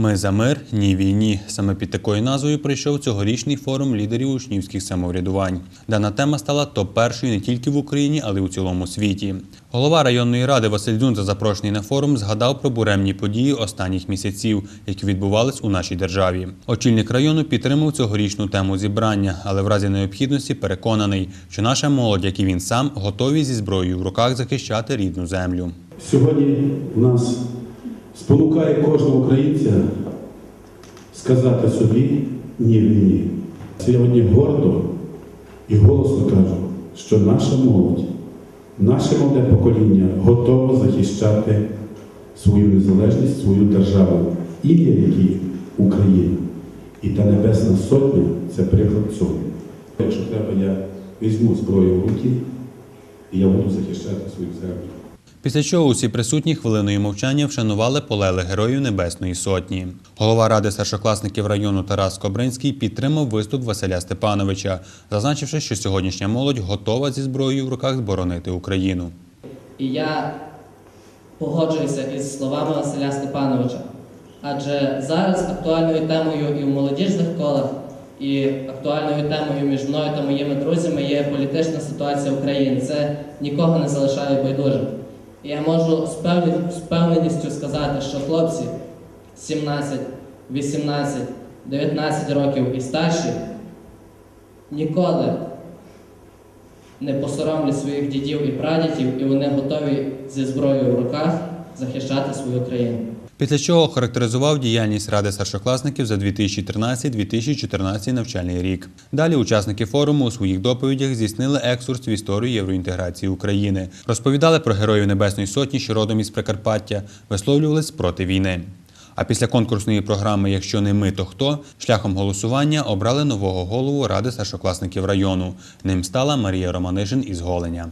Ми за мир, ні війні. Саме під такою назвою прийшов цьогорічний форум лідерів учнівських самоврядувань. Дана тема стала топ першою не тільки в Україні, але й у цілому світі. Голова районної ради Василь Дзунза, запрошений на форум, згадав про буремні події останніх місяців, які відбувались у нашій державі. Очільник району підтримав цьогорічну тему зібрання, але в разі необхідності переконаний, що наша молодь, як і він сам, готові зі зброєю в руках захищати рідну землю. Сьогодні нас спонукає кожного українця сказати собі ні війні. Сьогодні гордо і голосно кажу, що наша молодь, наше молоде покоління готово захищати свою незалежність, свою державу, ім'я якій Україна. І та Небесна Сотня це приклад цього. Якщо треба, я візьму зброю в руки і я буду захищати свою землю. Після чого усі присутні хвилиною мовчання вшанували полеглих героїв Небесної Сотні. Голова ради старшокласників району Тарас Кобринський підтримав виступ Василя Степановича, зазначивши, що сьогоднішня молодь готова зі зброєю в руках зборонити Україну. І я погоджуюся із словами Василя Степановича. Адже зараз актуальною темою і в молодіжних колах, і актуальною темою між мною та моїми друзями є політична ситуація в Україні. Це нікого не залишає байдужим. Я можу з певненістю сказати, що хлопці 17, 18, 19 років і старші ніколи не посоромлять своїх дідів і прадідів, і вони готові зі зброєю в руках захищати свою країну. Після чого характеризував діяльність ради старшокласників за 2013-2014 навчальний рік. Далі учасники форуму у своїх доповідях здійснили екскурс в історію євроінтеграції України, розповідали про героїв Небесної Сотні, що родом із Прикарпаття, висловлювались проти війни. А після конкурсної програми Якщо не ми, то хто шляхом голосування обрали нового голову ради старшокласників району. Ним стала Марія Романишин із Голеня.